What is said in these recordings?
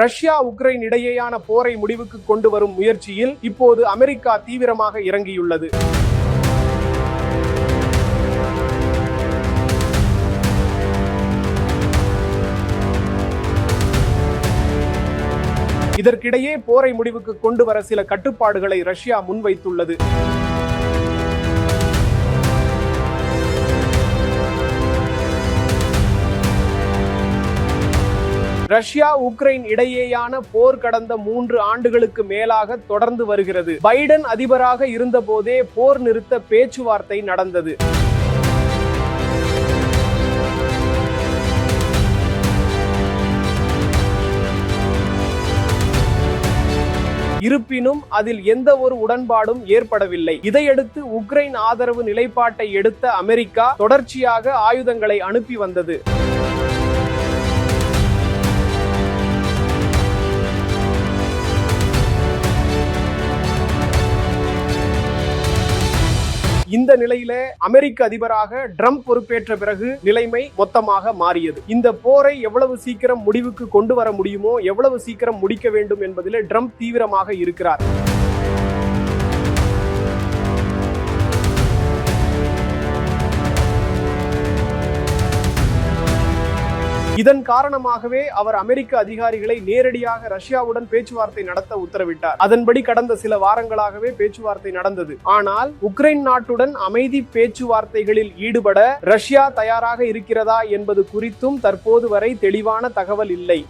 Russia Ukraine இடையேயான போரை முடிவுக்கு கொண்டு வரும் முயற்சியில் இப்போது அமெரிக்கா தீவிரமாக இறங்கியுள்ளது. இதற்கிடையே போரை முடிவுக்கு கொண்டு வர சில கட்டுப்பாடுகளை ரஷ்யா முன்வைத்துள்ளது. ரஷ்யா உக்ரைன் இடையேயான போர் கடந்த மூன்று ஆண்டுகளுக்கு மேலாக தொடர்ந்து வருகிறது. பைடன் அதிபராக இருந்தபோதே போர் நிறுத்த பேச்சுவார்த்தை நடந்தது. இருப்பினும் அதில் எந்த ஒரு உடன்பாடும் ஏற்படவில்லை. இதையடுத்து உக்ரைன் ஆதரவு நிலைப்பாட்டை எடுத்த அமெரிக்கா தொடர்ச்சியாக ஆயுதங்களை அனுப்பி வந்தது. இந்த நிலையில அமெரிக்க அதிபராக ட்ரம்ப் பொறுப்பேற்ற பிறகு நிலைமை மொத்தமாக மாறியது. இந்த போரை எவ்வளவு சீக்கிரம் முடிவுக்கு கொண்டு வர முடியுமோ எவ்வளவு சீக்கிரம் முடிக்க வேண்டும் என்பதில் ட்ரம்ப் தீவிரமாக இருக்கிறார். இதன் காரணமாகவே அவர் அமெரிக்க அதிகாரிகளை நேரடியாக ரஷ்யாவுடன் பேச்சுவார்த்தை நடத்த உத்தரவிட்டார். அதன்படி கடந்த சில வாரங்களாகவே பேச்சுவார்த்தை நடந்தது. ஆனால் உக்ரைன் நாட்டுடன் அமைதி பேச்சுவார்த்தைகளில் ஈடுபட ரஷ்யா தயாராக இருக்கிறதா என்பது குறித்தும் தற்போது வரை தெளிவான தகவல் இல்லை.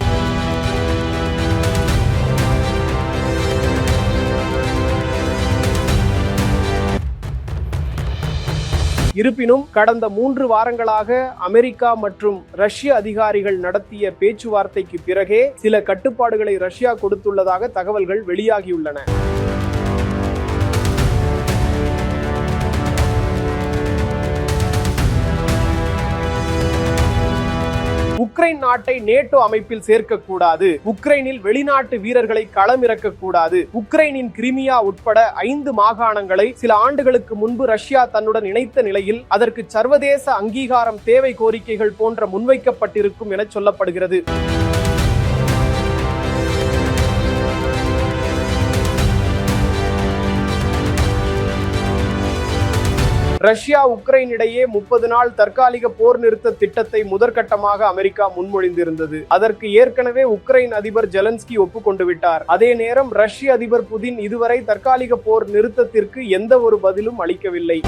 இருப்பினும் கடந்த மூன்று வாரங்களாக அமெரிக்கா மற்றும் ரஷ்ய அதிகாரிகள் நடத்திய பேச்சுவார்த்தைக்கு பிறகே சில கட்டுப்பாடுகளை ரஷ்யா கொடுத்துள்ளதாக தகவல்கள் வெளியாகியுள்ளன. உக்ரைன் நாட்டை நேட்டோ அமைப்பில் சேர்க்கக்கூடாது. உக்ரைனில் வெளிநாட்டு வீரர்களை களமிறக்கக்கூடாது. உக்ரைனின் கிரிமியா உட்பட ஐந்து மாகாணங்களை சில ஆண்டுகளுக்கு முன்பு ரஷ்யா தன்னுடன் இணைத்த நிலையில் அதற்கு சர்வதேச அங்கீகாரம் தேவை கோரிக்கைகள் போன்ற முன்வைக்கப்பட்டிருக்கும் என சொல்லப்படுகிறது. ரஷ்யா உக்ரைன் இடையே முப்பது நாள் தற்காலிக போர் நிறுத்த திட்டத்தை முதற்கட்டமாக அமெரிக்கா முன்மொழிந்திருந்தது. அதற்கு ஏற்கனவே உக்ரைன் அதிபர் ஜெலன்ஸ்கி ஒப்புக்கொண்டு விட்டார். அதே நேரம் ரஷ்ய அதிபர் புதின் இதுவரை தற்காலிக போர் நிறுத்தத்திற்கு எந்த ஒரு பதிலும் அளிக்கவில்லை.